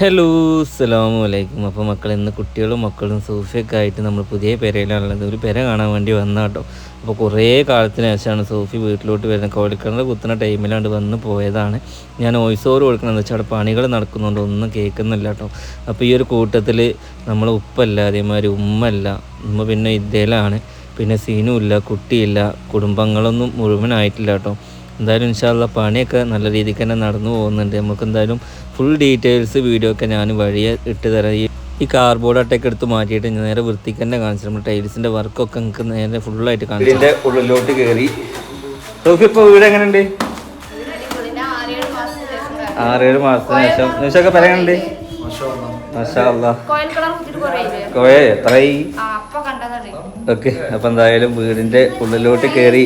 Hello അസ്സലാമു അലൈക്കും അപ്പോൾ മക്കൾ ഇന്ന് കുട്ടികളും മക്കളും സൂഫിയൊക്കെ ആയിട്ട് നമ്മൾ പുതിയ പെരയിലാണുള്ളത്. ഒരു പെര കാണാൻ വേണ്ടി വന്ന കേട്ടോ അപ്പോൾ കുറേ കാലത്തിന് ശേഷമാണ് സൂഫി വീട്ടിലോട്ട് വരുന്നത് കോഴിക്കിണർ കുത്തുന്ന ടൈമിലാണ്ട് വന്ന് പോയതാണ്. ഞാൻ വോയിസ് ഓവർ കൊടുക്കണമെന്ന് വെച്ചാൽ അവിടെ പണികൾ നടക്കുന്നുണ്ട്. ഒന്നും കേൾക്കുന്നില്ല കേട്ടോ അപ്പോൾ ഈ ഒരു കൂട്ടത്തിൽ നമ്മൾ ഉപ്പല്ല അതേമാതിരി ഉമ്മല്ല ഉമ്മ പിന്നെ ഇദ്ദേഹമാണ് പിന്നെ സീനുമില്ല കുട്ടിയില്ല കുടുംബങ്ങളൊന്നും മുഴുവനായിട്ടില്ല കേട്ടോ എന്തായാലും ഇൻഷാല്ല പണിയൊക്കെ നല്ല രീതിക്ക് തന്നെ നടന്നു പോകുന്നുണ്ട്. നമുക്ക് എന്തായാലും ഫുൾ ഡീറ്റെയിൽസ് വീഡിയോ ഒക്കെ ഞാൻ വഴിയെ ഇട്ട് തരാം. ഈ ഈ കാർബോർഡ് അട്ടയൊക്കെ എടുത്ത് മാറ്റിയിട്ട് ഞാൻ നേരെ വൃത്തിക്ക് തന്നെ കാണിച്ചു നമ്മൾ ടൈൽസിന്റെ വർക്കൊക്കെ നിങ്ങൾക്ക് നേരെ ഫുള്ളായിട്ട് കാണിച്ചു ഇതിന്റെ ഉള്ളിലോട്ട് കയറി ഇപ്പോൾ വീട് എങ്ങനെയുണ്ട്? ആറേഴ് മാസത്തിന് ശേഷം. നിമിഷമൊക്കെ പറയാനുണ്ട് മാഷാ അല്ലാ. കോയിൽ കളർ കുത്തിട്ട് കുറയില്ലേ കോയെ എത്രയായി ഓക്കെ അപ്പൊ എന്തായാലും വീടിന്റെ ഉള്ളിലോട്ട് കയറി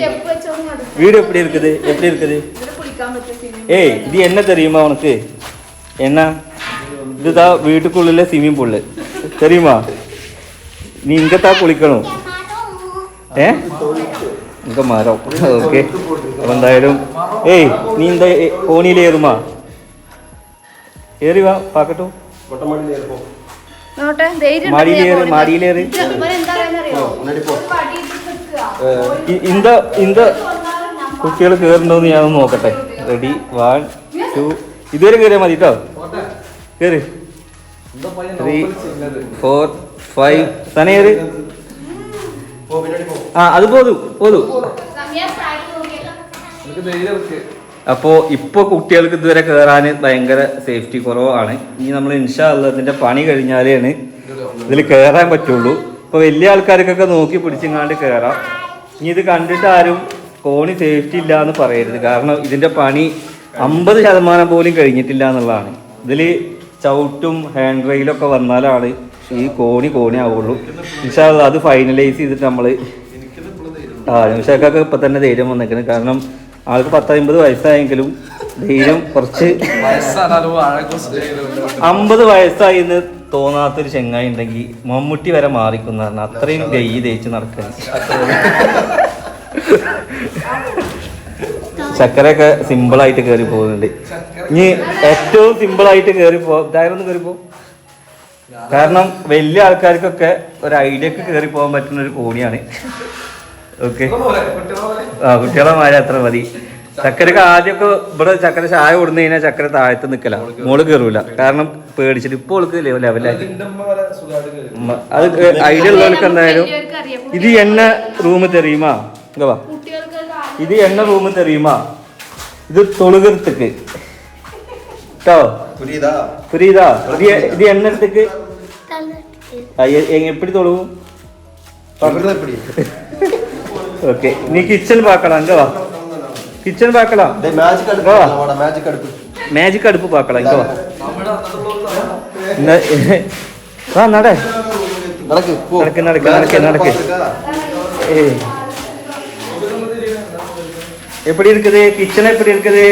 வீடு எப்படி இருக்குது எப்படி இருக்குது ഇതില് കുളിക്കാൻ പറ്റിയ സിനിമ ஏய் இது என்ன தெரியுமா உனக்கு என்ன இதுதான் வீட்டுக்குள்ள ஸ்விம்மிங் பூல் தெரியுமா நீ இங்க தான் குளிக்கணும் ഏ ഇങ്ക മരം ഓക്കെ അപ്പൊ എന്തായാലും ഏയ് നീ എന്താ കോണിയിലേറുമാ ഏറി വാ പാക്കട്ടു നോട്ടെ ധൈര്യം മാടിയിലേറ് മാടിയിലേറ് എന്താ അറിയോ ഇ- ഇന്ത ഇന്ത കുട്ടികൾ കയറുണ്ടോന്ന് ഞാനൊന്ന് നോക്കട്ടെ. റെഡി വൺ ടു ഇതുവരെ കയറിയാൽ മതി കേട്ടോ കയറി ത്രീ ഫോർ ഫൈവ് തനേറ് ആ അത് പോതു പോതു. അപ്പോൾ ഇപ്പോൾ കുട്ടികൾക്ക് ഇതുവരെ കയറാൻ ഭയങ്കര സേഫ്റ്റി കുറവാണ്. ഇനി നമ്മൾ ഇൻഷാ ഇതിന്റെ പണി കഴിഞ്ഞാലാണ് ഇതിൽ കയറാൻ പറ്റുള്ളൂ. ഇപ്പോൾ വലിയ ആൾക്കാർക്കൊക്കെ നോക്കി പിടിച്ചിങ്ങാണ്ട് കയറാം ഇനി ഇത് കണ്ടിട്ട് ആരും കോണി സേഫ്റ്റി ഇല്ല എന്ന് പറയരുത്. കാരണം ഇതിന്റെ പണി അമ്പത് ശതമാനം പോലും കഴിഞ്ഞിട്ടില്ല എന്നുള്ളതാണ്. ഇതിൽ ചവിട്ടും ഹാൻഡ് റെയിലൊക്കെ വന്നാലാണ് ഈ കോണി കോണി ആവുള്ളൂ. പക്ഷേ അത് ഫൈനലൈസ് ചെയ്തിട്ട് നമ്മൾ ആ നിമിഷക്കൊക്കെ ഇപ്പൊ തന്നെ ധൈര്യം വന്നേക്കുന്നത് കാരണം ആൾക്ക് പത്തമ്പത് വയസ്സായെങ്കിലും ധൈര്യം കുറച്ച് അമ്പത് വയസ്സായി എന്ന് തോന്നാത്തൊരു ചെങ്ങായി ഉണ്ടെങ്കിൽ മമ്മൂട്ടി വരെ മാറിക്കുന്ന പറഞ്ഞാൽ അത്രയും ഗൈ തേച്ച് നടക്കാൻ ചക്കരയൊക്കെ സിമ്പിളായിട്ട് കയറി പോകുന്നുണ്ട്. ഇനി ഏറ്റവും സിമ്പിളായിട്ട് കയറി പോ ഇതായിരുന്നു കയറി പോകും കാരണം വലിയ ആൾക്കാർക്കൊക്കെ ഒരു ഐഡിയക്ക് കയറി പോകാൻ പറ്റുന്ന ഒരു കോണിയാണ്. ഓക്കെ ആ കുട്ടികളെ മാതിരി അത്ര മതി. ചക്കരക്ക് ആദ്യമൊക്കെ ഇവിടെ ചക്കര ചായ കൊടുന്നു കഴിഞ്ഞാൽ ചക്കര താഴത്ത് നിൽക്കല മോൾ കയറൂല കാരണം പേടിച്ചിട്ട് ഇപ്പോൾ ലെവലായി അത് ഐഡിയ ഉള്ളവർക്ക് എന്തായാലും ഇത് എന്നെ റൂമ് തെറിയുമാ? ഇങ്ങ ഇത് എണ്ണ റൂമ് തെറിയുമാ ഇത് തൊളുകൃത്തുക്ക് കേട്ടോ? പുരീതാ ഇത് എണ്ണ എടുത്തക്ക്. എപ്പടി തൊളുകും ഓക്കെ. നീ കിച്ചൺ പാക്കണം ഇങ്ങ കിച്ചൺ പാക്കണം മാജിക് അടുപ്പ് പാക്കണം ഇങ്ങ നടക്ക്. നടക്ക് നടക്ക് നടക്ക് നടക്ക്. ഏ. எப்படி இருக்குது கிச்சன் எப்படி இருக்குது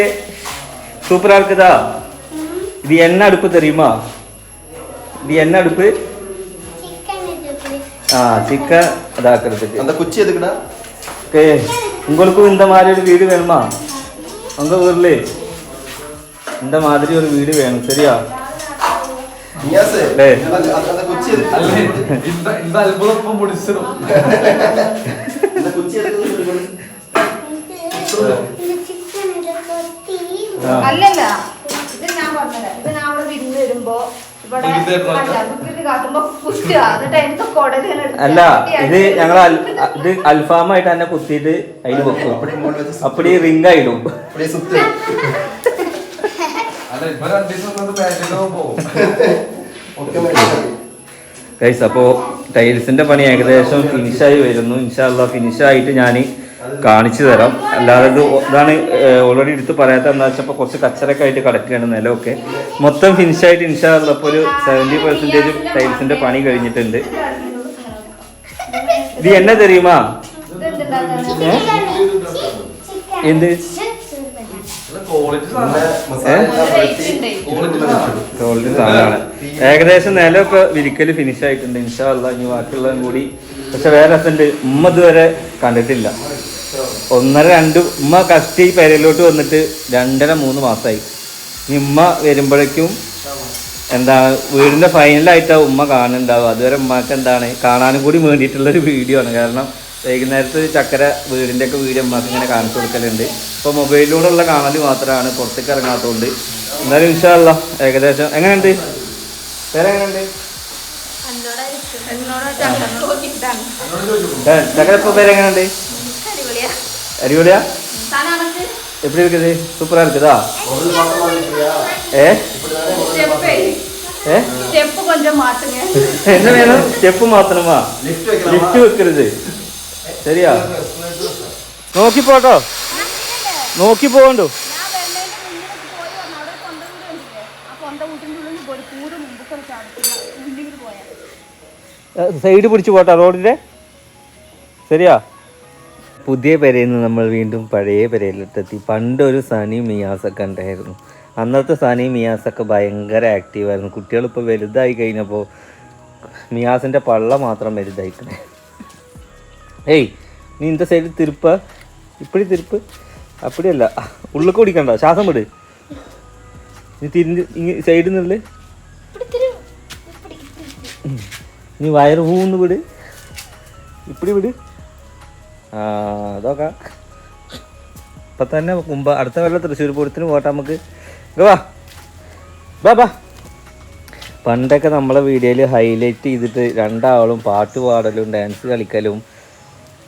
சூப்பரா இருக்குதா இது என்ன அடுப்பு தெரியுமா இது என்ன அடுப்பு ஆ சிக்கன் அதாக்குறதுக்கு அந்த குச்சி எதுக்குடா ஓகே உங்களுக்கும் இந்த மாதிரி ஒரு வீடு வேணுமா உங்க ஊர்ல இந்த மாதிரி ஒரு வீடு வேணும் சரியா நியாஸ் டேய். அந்த അല്ലല്ല. ഇത് ഞാൻ പറഞ്ഞുതരാം ഇത് ഞാൻ അവിടെ വിരുന്ന് വരുമ്പോ അല്ല ഇത് ഞങ്ങൾ ഇത് അൽഫാമായിട്ട് തന്നെ കുത്തിയിട്ട് അതിൽ വെക്കും. അപ്പടി റിംഗ് ആയിടും. അപ്പോ ടൈൽസിന്റെ പണി ഏകദേശം ഫിനിഷായി വരുന്നു. ഇൻഷാല്ല ഫിനിഷായിട്ട് ഞാൻ കാണിച്ചു തരാം. അല്ലാതെ ഇതാണ് ഓൾറെഡി എടുത്ത് പറയാത്ത എന്താ വെച്ചപ്പോൾ കുറച്ച് കച്ചറൊക്കെ ആയിട്ട് കിടക്കുകയാണ് നിലമൊക്കെ. മൊത്തം ഫിനിഷായിട്ട് ഇൻഷാറുള്ള അപ്പോൾ ഒരു സെവന്റി പെർസെന്റേജ് ടൈൽസിന്റെ പണി കഴിഞ്ഞിട്ടുണ്ട്. ഇത് എന്നെ തെരയുമാ എന്ത്? ക്വാളിറ്റി സാധനമാണ്. ഏകദേശം നിലമൊക്കെ വിരിക്കൽ ഫിനിഷ് ആയിട്ടുണ്ട് ഇൻഷാല്ല ഇനി ബാക്കിയുള്ളതും കൂടി. പക്ഷെ വേറെ അസന്റ് ഉമ്മ ഇതുവരെ കണ്ടിട്ടില്ല. ഒന്നര രണ്ട് ഉമ്മ കഷ്ടി പെരയിലോട്ട് വന്നിട്ട് രണ്ടര മൂന്ന് മാസമായി ഇനി ഉമ്മ വരുമ്പോഴേക്കും എന്താ വീടിന്റെ ഫൈനലായിട്ടാണ് ഉമ്മ കാണുന്നുണ്ടാവും അതുവരെ ഉമ്മക്ക് എന്താണ് കാണാനും കൂടി വേണ്ടിയിട്ടുള്ള ഒരു വീഡിയോ ആണ്. കാരണം വൈകുന്നേരത്ത് ചക്കര വീടിന്റെ ഒക്കെ വീഡിയോ ഉമ്മക്ക് ഇങ്ങനെ കാണിച്ചു കൊടുക്കലുണ്ട്. ഇപ്പൊ മൊബൈലിലൂടെ ഉള്ള കാണൽ മാത്രമാണ് പുറത്തേക്ക് ഇറങ്ങാത്തതുകൊണ്ട്. എന്നാലും ഇൻഷാല്ല ഏകദേശം എങ്ങനെയുണ്ട്? വേറെ എങ്ങനെയുണ്ട്? ചക്കര ഇപ്പൊ ഏ, ചക്കര ഇപ്പൊ പേര് എങ്ങനെയുണ്ട് അടിപൊളിയാ அடிபடியா எப்படி இருக்குது சூப்பரா இருக்குதா ஏ என்ன வேணும் ஸ்டெப்பு மாத்தணுமா லிஃப்ட் വെക്കരുത് சரியா നോക്കി പോട്ടോ നോക്കി പോകണ്ടോ സൈഡ് പിടിച്ച് പോട്ടാ റോഡിന്റെ ശരിയാ പുതിയ പെരയിൽ നിന്ന് നമ്മൾ വീണ്ടും പഴയ പെരയിലോട്ടെത്തി പണ്ടൊരു സനി മിയാസൊക്കെ ഉണ്ടായിരുന്നു. അന്നത്തെ സനി മിയാസൊക്കെ ഭയങ്കര ആക്റ്റീവായിരുന്നു കുട്ടികളിപ്പോൾ വലുതായി കഴിഞ്ഞപ്പോൾ മിയാസിന്റെ പള്ള മാത്രം വലുതായിക്കണേ. ഏയ് നീ ഇന്ന സൈഡിൽ തിരുപ്പ. ഇപ്പഴി തിരുപ്പ്. അപ്പടിയല്ല. ഉള്ളിൽ കുടിക്കണ്ട ശ്വാസം വിട്. നീ തിരിഞ്ഞ് ഇങ്ങനെ സൈഡിൽ നിന്നുള്ള നീ വയറ് പൂന്ന് വിട്. ഇപ്പടി വിട്. അതൊക്കെ. ഇപ്പം തന്നെ മുമ്പ് അടുത്ത കൊല്ലം തൃശ്ശൂർ പൂരത്തിന് പോട്ടെ നമുക്ക്. വാ. ബാ പണ്ടൊക്കെ നമ്മളെ വീഡിയോയിൽ ഹൈലൈറ്റ് ചെയ്തിട്ട് രണ്ടാളും പാട്ട് പാടലും ഡാൻസ് കളിക്കലും.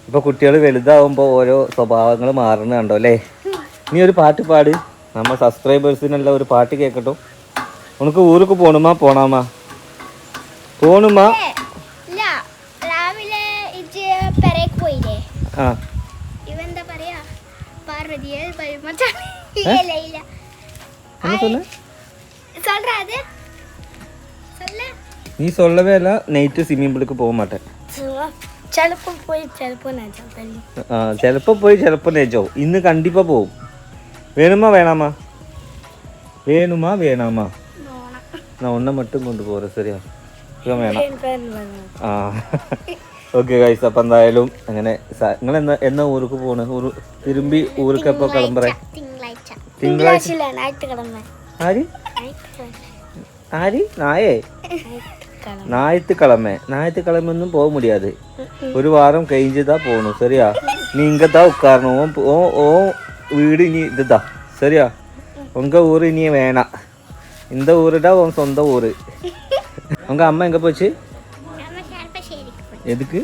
ഇപ്പോൾ കുട്ടികൾ വലുതാവുമ്പോൾ ഓരോ സ്വഭാവങ്ങൾ മാറുന്ന കണ്ടോ അല്ലേ? നീ ഒരു പാട്ട് പാട്. നമ്മൾ സബ്സ്ക്രൈബേഴ്സിനെല്ലാം ഒരു പാട്ട് കേൾക്കട്ടോ ഉനക്ക് ഊർക്ക് പോണുമാ പോണാമാ. പോണുമാ. രാവിലെ ഇവെന്താ പറയാ പാർവതിയെ പരിമറ്റാണ് ഇല്ല ഇല്ല என்ன சொன்ன சொல்ற அது சொல்லு நீ சொல்லவே இல்லை நைட்டு ஸ்விம்மிங் பூலுக்கு போக மாட்டேன் ചിലപ്പോ പോയി ചിലപ്പോ ഞാൻ തല്ലി ആ ചിലപ്പോൾ പോയി ചിലപ്പോൾ നെജോ ഇന്ന് കണ്ടിപ്പാ പോവും വേണുമാ വേണാമാ വേണുമാ വേണാമാ நான் ஒன்றை மட்டும் கொண்டு போகிறேன் சரியா ഇപ്പം വേണം ആ ഓക്കെ ഗൈസ് അപ്പം എന്തായാലും അങ്ങനെ നിങ്ങൾ എന്നാ എന്നാ ഊർക്ക് പോണ് ഊര് തിരുമ്പി ഊർക്ക് എപ്പോൾ കിളമ്പറേ തിങ്കളാഴ്ച തിങ്കളാഴ്ച ഇല്ല ഞായറ്റുകിഴമ ആര് ഞായറ്റുകിഴമ ആര് നായേ ஞாயிற்றுக்கிழமை ஞாயிற்றுக்கிழமைன்னு போக முடியாது ஒரு வாரம் கழிஞ்சு தான் போகணும் சரியா நீ இங்கே தான் உட்காரணும் உன் ஓ ஓ வீடு இனி இதுதான் சரியா உங்கள் ஊர் இனி வேணாம் இந்த ஊரு தான் உன் சொந்த ஊர் உங்கள் அம்மா எங்கே போச்சு നമ്മ ചെറുപ്പശ്ശേരിക്ക് പോയി എതുക്ക്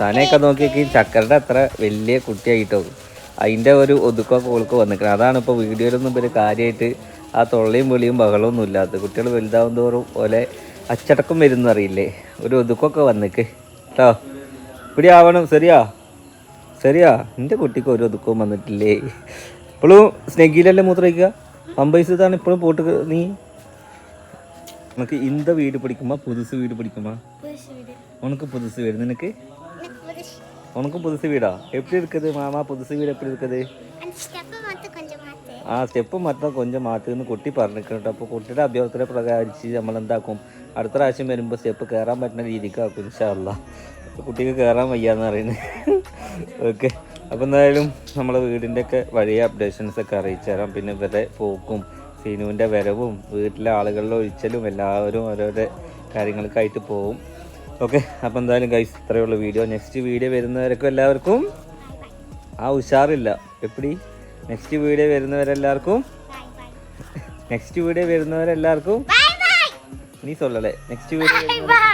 താനെയൊക്കെ നോക്കിയൊക്കെ ചക്കരയുടെ അത്ര വലിയ കുട്ടിയായിട്ടോ. അതിന്റെ ഒരു ഒതുക്കോ ഓൾക്ക് വന്നിരിക്കണം അതാണ് ഇപ്പോൾ വീഡിയോയിലൊന്നും ഇവർ കാര്യമായിട്ട് ആ തൊള്ളയും പൊളിയും ബഹളമൊന്നും ഇല്ലാത്തത്. കുട്ടികൾ വലുതാവും തോറും പോലെ അച്ചടക്കം വരുന്നറിയില്ലേ ഒരു ഒതുക്കൊക്കെ വന്നിക്ക്. കേട്ടോ ഇവിടെ ആവണം? ശരിയാ? ശരിയാ? എന്റെ കുട്ടിക്ക് ഒരു ഒതുക്കവും വന്നിട്ടില്ലേ? ഇപ്പോഴും സ്നെഗിയിലല്ലേ മൂത്രയിക്കുക അമ്പൈസാണ് ഇപ്പോഴും പോട്ട് നീ? നമുക്ക് ഇന്ത വീട് പിടിക്കുമ്പോൾ പുതുസ് വീട് പിടിക്കുമ്പോൾ உனக்கு புதுசு வீடு நினைக்கு എനിക്ക് പുതുശ് உனக்கும் புதுசு வீடா எப்படி இருக்குது மாமா புதுசு வீடு எப்படி இருக்குது அந்த സ്റ്റെപ്പ് മാത്രം കൊഞ്ചം മാറ്റേ ആ സ്റ്റെപ്പ് മാത്രം കൊഞ്ചം മാറ്റുമെന്ന് കുട്ടി പറഞ്ഞിട്ടുണ്ട് അപ്പോൾ കുട്ടിയുടെ അഭ്യർത്ഥന പ്രകാരിച്ച് നമ്മൾ എന്താക്കും അടുത്ത പ്രാവശ്യം വരുമ്പോൾ സ്റ്റെപ്പ് കയറാൻ പറ്റുന്ന രീതിക്കാക്കും ഇൻഷാല്ല കുട്ടിക്ക് കയറാൻ വയ്യാന്ന് പറയുന്നത് ഓക്കെ അപ്പോൾ എന്തായാലും നമ്മളെ വീടിൻ്റെ ഒക്കെ വഴിയ അപ്ഡേഷൻസ് ഒക്കെ അറിയിച്ചു തരാം പിന്നെ ഇവരെ പോക്കും സീനുവിൻ്റെ വരവും വീട്ടിലെ ആളുകളുടെ ഒഴിച്ചലും എല്ലാവരും ഓരോരോ കാര്യങ്ങൾക്കായിട്ട് പോവും ഓക്കെ അപ്പോൾ എന്തായാലും ഗൈസ് ഉള്ളൂ വീഡിയോ നെക്സ്റ്റ് വീഡിയോ വരുന്നവരൊക്കെ എല്ലാവർക്കും ആ ഉഷാറില്ല. എപ്പടി? നെക്സ്റ്റ് വീഡിയോ വരുന്നവരെല്ലാവർക്കും നെക്സ്റ്റ് വീഡിയോ വരുന്നവരെല്ലാവർക്കും നീ സൊല്ലല്ലേ നെക്സ്റ്റ് വീഡിയോ